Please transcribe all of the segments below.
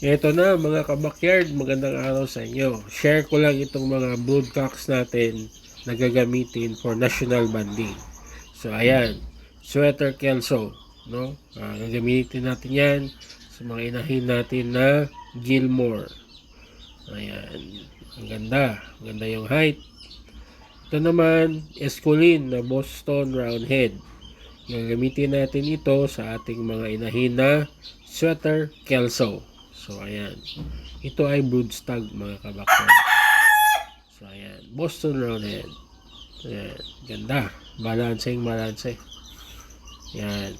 Ito na mga kabakyard, magandang araw sa inyo. Share ko lang itong mga broadcast natin na gagamitin for national banding. So ayan, sweater kelso, no? Ah, gagamitin natin 'yan sa mga inahin natin na Gilmore. Ayan, ang ganda, ang ganda yung height. Ito naman, Escolin na Boston Roundhead. Gagamitin natin ito sa ating mga inahin na sweater kelso. So, ayan. Ito ay broodstag, mga kabaksan. So, ayan. Boston Roundhead. Ayan. Ganda. Balancing, balance. Ayan.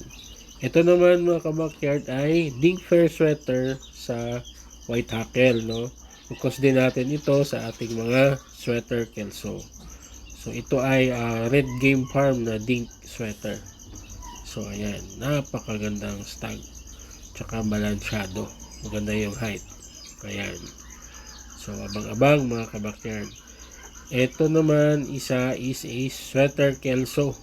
Ito naman, mga kabakyard, ay Dink Fair sweater sa white hackle, no? Focus din natin ito sa ating mga sweater kelso. So, ito ay ah, Red Game Farm na Dink sweater. So, ayan. Napakagandang stag. Tsaka balansyado. Maganda yung height. Ayan. So, abang-abang mga kabakyard. Ito naman, isa is a sweater kelso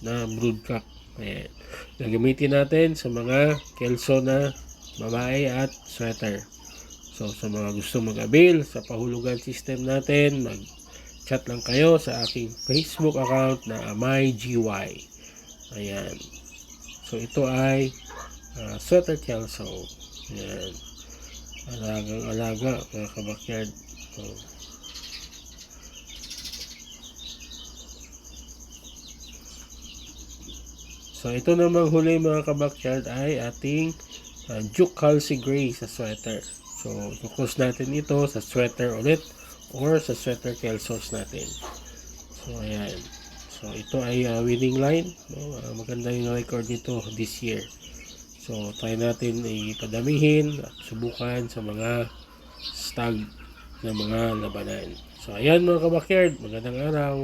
na broodcock. Ayan. Gagamitin natin sa mga kelso na babae at sweater. So, sa mga gusto mag-avail sa pahulugan system natin, mag-chat lang kayo sa aking Facebook account na AmayGY. Ayan. So, ito ay uh, sweater kelso. Ayan. Alagang alaga, mga kabakyard. Oh. So, ito namang huli mga kabakyard ay ating uh, Duke Halsey Gray sa sweater. So, focus natin ito sa sweater ulit or sa sweater kelsos natin. So, ayan. So, ito ay uh, winning line. No? Uh, maganda yung record nito this year. So, try natin ipadamihin at subukan sa mga stag na mga labanan. So, ayan mga kabakyard. Magandang araw.